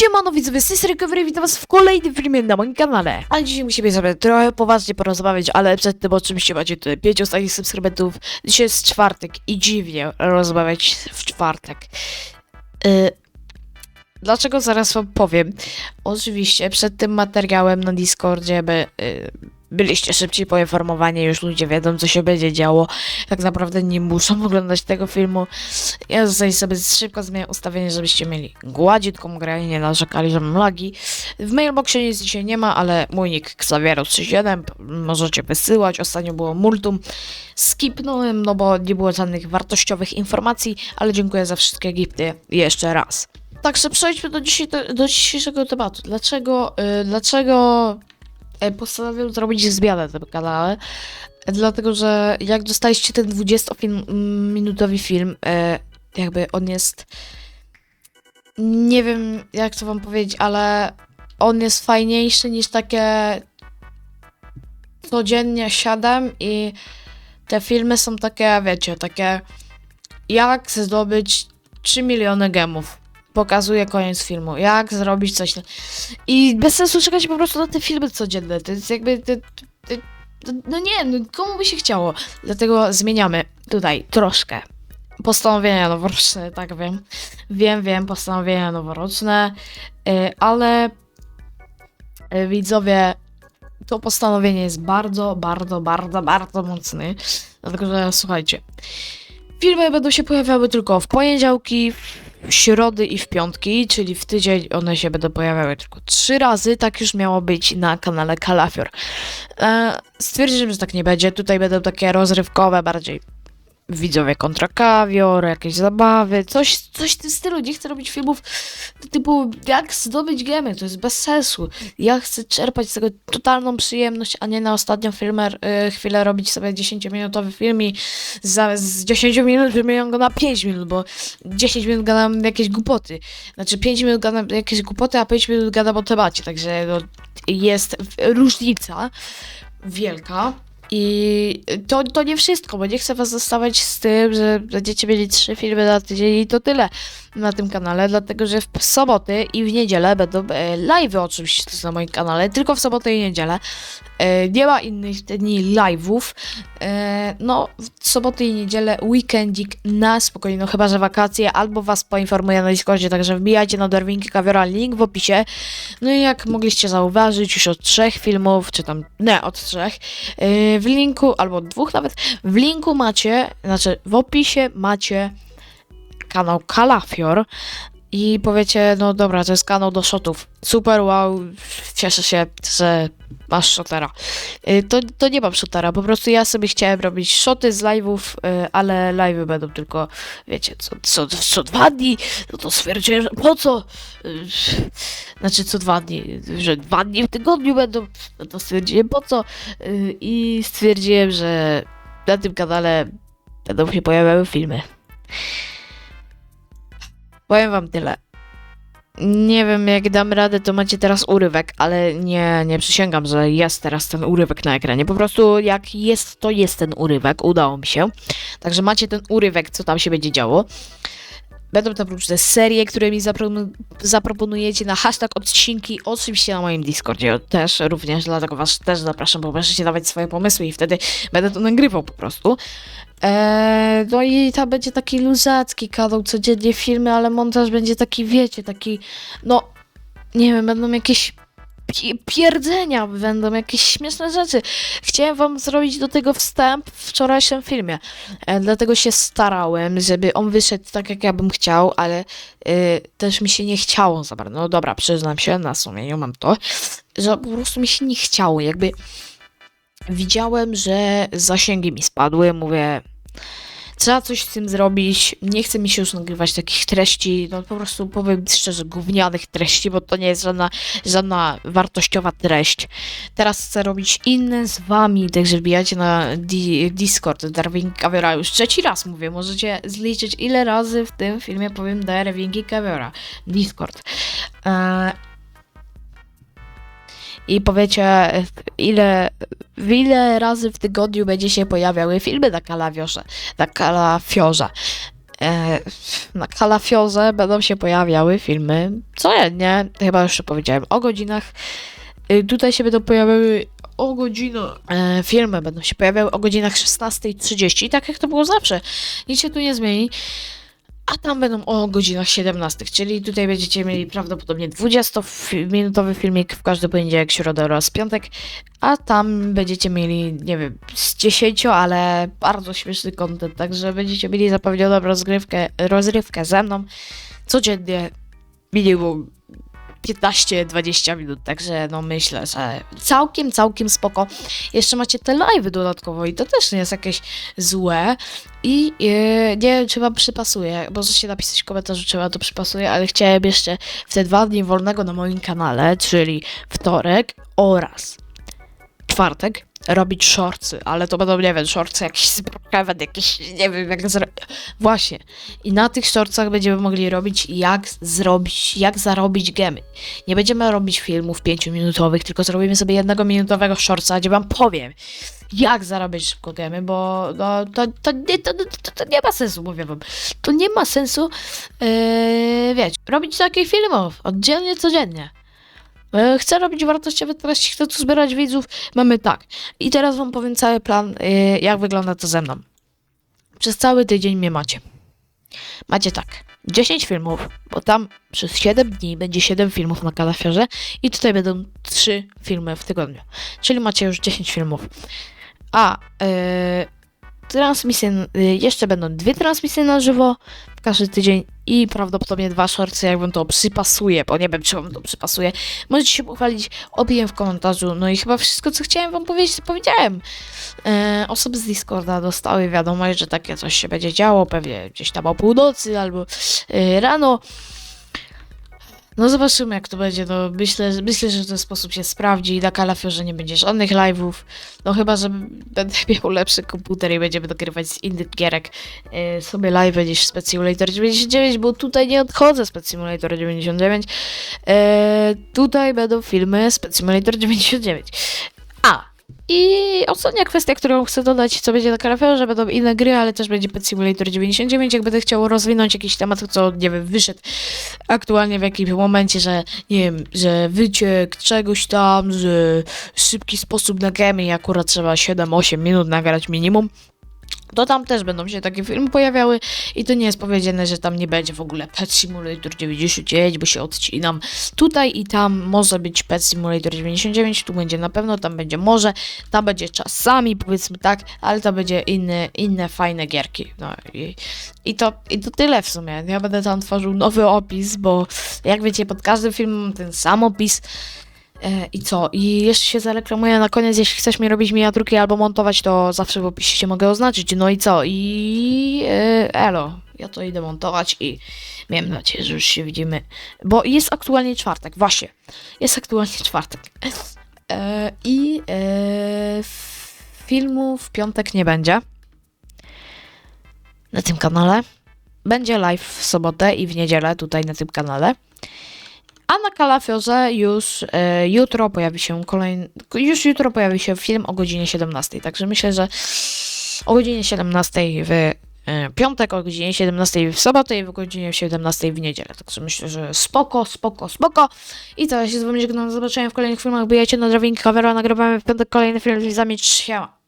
Siemano widzowie, z tej strony witam was w kolejnym filmie na moim kanale. A dzisiaj musimy sobie trochę poważnie porozmawiać, ale przed tym oczywiście macie tutaj 5 ostatnich subskrybentów. Dzisiaj jest czwartek i dziwnie rozmawiać w czwartek. Y, dlaczego zaraz wam powiem? Oczywiście przed tym materiałem na Discordzie by, y, byliście szybciej poinformowani, już ludzie wiedzą co się będzie działo. Tak naprawdę nie muszą oglądać tego filmu. Ja tutaj sobie szybko zmienię ustawienie, żebyście mieli gładziutką grę i nie narzekali, że mam lagi. W mailboxie nic dzisiaj nie ma, ale mój nick Xaviero37 możecie wysyłać. Ostatnio było multum. Skipnąłem, no bo nie było żadnych wartościowych informacji, ale dziękuję za wszystkie gifty jeszcze raz. Także przejdźmy do, dzisiaj, do dzisiejszego tematu. Dlaczego, y, dlaczego y, postanowiłem zrobić zmianę na tym kanale? Dlatego, że jak dostaliście ten 20-minutowy film, e, jakby on jest. Nie wiem, jak to wam powiedzieć, ale on jest fajniejszy niż takie. Codziennie siadam i te filmy są takie, wiecie, takie. Jak zdobyć 3 miliony gemów. Pokazuje koniec filmu. Jak zrobić coś. I bez sensu czekać po prostu na te filmy codzienne. To jest jakby. To, to, to, no nie, no komu by się chciało? Dlatego zmieniamy tutaj troszkę. Postanowienia noworoczne, tak wiem. Wiem, wiem, postanowienia noworoczne, yy, ale yy, widzowie, to postanowienie jest bardzo, bardzo, bardzo, bardzo mocne. Dlatego, że słuchajcie, filmy będą się pojawiały tylko w poniedziałki, środy i w piątki, czyli w tydzień one się będą pojawiały tylko trzy razy. Tak już miało być na kanale Kalafior. E, stwierdziłem, że tak nie będzie. Tutaj będą takie rozrywkowe bardziej. Widzowie kontra kawior, jakieś zabawy, coś, coś w tym stylu. Nie chcę robić filmów typu jak zdobyć gemy, to jest bez sensu. Ja chcę czerpać z tego totalną przyjemność, a nie na ostatnią filmę, y, chwilę robić sobie 10-minutowy film i z 10 minut wymieniam go na 5 minut, bo 10 minut gadam jakieś głupoty. Znaczy 5 minut gadam jakieś głupoty, a 5 minut gadam o temacie, także no, jest różnica wielka. I to, to nie wszystko, bo nie chcę was zostawiać z tym, że będziecie mieli trzy filmy na tydzień i to tyle na tym kanale, dlatego że w soboty i w niedzielę będą e, live'y oczywiście na moim kanale, tylko w sobotę i niedzielę. E, nie ma innych dni live'ów. E, no, w soboty i niedzielę weekendzik na spokojnie, no chyba, że wakacje, albo was poinformuję na Discordzie, także wbijajcie na Darwinki Kawiora, link w opisie. No i jak mogliście zauważyć, już od trzech filmów, czy tam, nie, od trzech, w linku, albo dwóch nawet, w linku macie, znaczy w opisie macie kanał Kalafior i powiecie, no dobra, to jest kanał do shotów. Super, wow, cieszę się, że masz shotera. Y, To, to nie mam shotera, po prostu ja sobie chciałem robić shoty z live'ów, y, ale live'y będą tylko, wiecie, co, co, co dwa dni, no to stwierdziłem, że po co? Y, Znaczy co dwa dni, że dwa dni w tygodniu będą, no to stwierdziłem po co? I stwierdziłem, że na tym kanale będą się pojawiały filmy. Powiem wam tyle. Nie wiem, jak dam radę, to macie teraz urywek, ale nie, nie przysięgam, że jest teraz ten urywek na ekranie. Po prostu jak jest, to jest ten urywek, udało mi się. Także macie ten urywek, co tam się będzie działo. Będą tam różne serie, które mi zapro- zaproponujecie na hashtag odcinki, oczywiście na moim Discordzie też również, dlatego was też zapraszam, bo możecie dawać swoje pomysły i wtedy będę to nagrywał po prostu. Eee, no i tam będzie taki luzacki kanał, codziennie filmy, ale montaż będzie taki, wiecie, taki, no, nie wiem, będą jakieś pierdzenia, będą jakieś śmieszne rzeczy. Chciałem wam zrobić do tego wstęp w wczorajszym filmie, e, dlatego się starałem, żeby on wyszedł tak, jak ja bym chciał, ale e, też mi się nie chciało za bardzo. No dobra, przyznam się, na sumieniu mam to, że po prostu mi się nie chciało, jakby widziałem, że zasięgi mi spadły, mówię, trzeba coś z tym zrobić, nie chce mi się już nagrywać takich treści, no po prostu powiem szczerze, gównianych treści, bo to nie jest żadna, żadna wartościowa treść. Teraz chcę robić inne z wami, także wbijajcie na di Discord. Darwin Kawiora, już trzeci raz mówię, możecie zliczyć ile razy w tym filmie powiem Darwinki Kawiora, Discord. Eee, i powiecie, ile, ile razy w tygodniu będzie się pojawiały filmy na kalawiorze, na kalafiorze. E, na Kalafiorze będą się pojawiały filmy codziennie, chyba już powiedziałem, o godzinach. Y, Tutaj się będą pojawiały o godzinach. E, filmy będą się pojawiały o godzinach 16.30, tak jak to było zawsze. Nic się tu nie zmieni. A tam będą o godzinach 17, czyli tutaj będziecie mieli prawdopodobnie 20-minutowy filmik w każdy poniedziałek, środę oraz piątek, a tam będziecie mieli, nie wiem, z 10, ale bardzo śmieszny content, także będziecie mieli zapewnioną rozgrywkę, rozrywkę ze mną codziennie minimum 15-20 minut, także no myślę, że całkiem, całkiem spoko. Jeszcze macie te live'y dodatkowo i to też nie jest jakieś złe i e, nie wiem, czy wam przypasuje, możecie napisać w komentarzu, czy wam to przypasuje, ale chciałem jeszcze w te dwa dni wolnego na moim kanale, czyli wtorek oraz czwartek, robić shortsy, ale to będą, nie wiem, shortsy jakieś z Brookhaven, jakieś, nie wiem, jak zro... Właśnie. I na tych shortsach będziemy mogli robić, jak zrobić, jak zarobić gemy. Nie będziemy robić filmów 5-minutowych, tylko zrobimy sobie jednego minutowego shortsa, gdzie wam powiem, jak zarabiać szybko gemy, bo no, to, to, nie, to, to, to nie ma sensu, mówię wam. To nie ma sensu, yy, wiecie, robić takich filmów oddzielnie, codziennie. E, Chcę robić wartościowe treści, chcę tu zbierać widzów. Mamy tak. I teraz wam powiem cały plan, e, jak wygląda to ze mną. Przez cały tydzień mnie macie. Macie tak. 10 filmów, bo tam przez 7 dni będzie 7 filmów na kalafiorze i tutaj będą 3 filmy w tygodniu. Czyli macie już 10 filmów. A e, transmisje, e, jeszcze będą dwie transmisje na żywo w każdy tydzień i prawdopodobnie dwa shortsy, jak wam to przypasuje, bo nie wiem, czy wam to przypasuje. Możecie się pochwalić, obiję w komentarzu. No i chyba wszystko, co chciałem wam powiedzieć, to powiedziałem. E, osoby z Discorda dostały wiadomość, że takie coś się będzie działo, pewnie gdzieś tam o północy albo e, rano. No zobaczymy jak to będzie, no myślę, myślę, że w ten sposób się sprawdzi. I na kalafiorze nie będzie żadnych live'ów, no chyba, że będę miał lepszy komputer i będziemy dogrywać z innych gierek e, sobie live niż z Pet Simulator 99, bo tutaj nie odchodzę. Z Pet Simulator 99, e, tutaj będą filmy z Pet Simulator 99. I ostatnia kwestia, którą chcę dodać, co będzie na kalafiorze, będą inne gry, ale też będzie Pet Simulator 99, jak będę chciał rozwinąć jakiś temat, co, nie wiem, wyszedł aktualnie w jakimś momencie, że, nie wiem, że wyciek czegoś tam, że szybki sposób na gemy akurat trzeba 7-8 minut nagrać minimum, to tam też będą się takie filmy pojawiały i to nie jest powiedziane, że tam nie będzie w ogóle Pet Simulator 99, bo się odcinam. Tutaj i tam może być Pet Simulator 99, tu będzie na pewno, tam będzie może, tam będzie czasami, powiedzmy tak, ale to będzie inne, inne fajne gierki. No i, i, to, i to tyle w sumie. Ja będę tam tworzył nowy opis, bo jak wiecie, pod każdym filmem ten sam opis. E, I co? I jeszcze się zareklamuję na koniec, jeśli chcesz mi robić miniaturki albo montować, to zawsze w opisie się mogę oznaczyć. No i co? I e, elo, ja to idę montować i miałem nadzieję, że już się widzimy. Bo jest aktualnie czwartek, właśnie. Jest aktualnie czwartek. E, I filmu w piątek nie będzie. Na tym kanale. Będzie live w sobotę i w niedzielę tutaj na tym kanale. A na Kalafiorze już e, jutro pojawi się kolejny. Już jutro pojawi się film o godzinie 17. Także myślę, że o godzinie 17 w e, piątek, o godzinie 17 w sobotę i o godzinie 17 w niedzielę. Także myślę, że spoko, spoko, spoko. I to ja się z wami żegnam. Zobaczenia w kolejnych filmach. Bijajcie na drabinkę coveru, nagrywamy w piątek kolejny film z widzami. Siema.